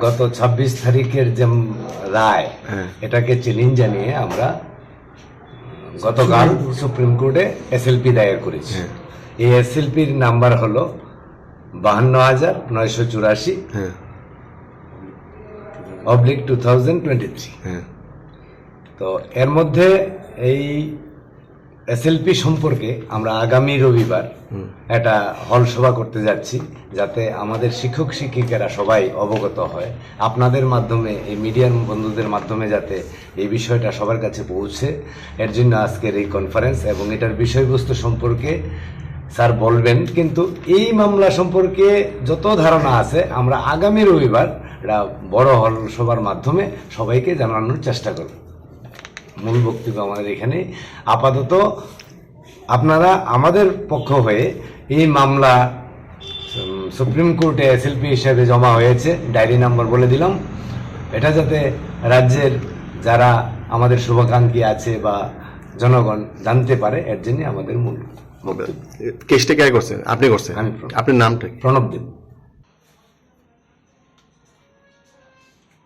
গত ছাব্বিশ তারিখের যে রায় হ্যাঁ। এটাকে চ্যালেঞ্জ জানিয়ে আমরা গতকাল সুপ্রিম কোর্টে এসএলপি দায়ের করেছি হ্যাঁ। এই এসএলপির নাম্বার হলো বাহান্ন হাজার নয়শো চুরাশি হ্যাঁ oblique two thousand twenty three হ্যাঁ তো এর মধ্যে এই এসএলপি সম্পর্কে আমরা আগামী রবিবার একটা হল সভা করতে যাচ্ছি যাতে আমাদের শিক্ষক শিক্ষিকারা সবাই অবগত হয়। আপনাদের মাধ্যমে এই মিডিয়ার বন্ধুদের মাধ্যমে যাতে এই বিষয়টা সবার কাছে পৌঁছে। এর জন্য আজকের এই কনফারেন্স এবং এটার বিষয়বস্তু সম্পর্কে স্যার বলবেন কিন্তু এই মামলা সম্পর্কে যত ধারণা আছে আমরা আগামী রবিবার বড় হল সভার মাধ্যমে সবাইকে জানানোর চেষ্টা করব। মূল বক্তব্য আমাদের এখানে। আপাতত আপনারা আমাদের পক্ষ হয়ে এই মামলা সুপ্রিম কোর্টে এসএলপি হিসাবে জমা হয়েছে ডায়েরি নাম্বার বলে দিলাম। এটা যাতে রাজ্যের যারা আমাদের শুভাকাঙ্ক্ষী আছে বা জনগণ জানতে পারে এর জন্য আমাদের মূল কেসটা কে করছে? আপনি করছেন? আমি আপনার নামটা প্রণব দেব।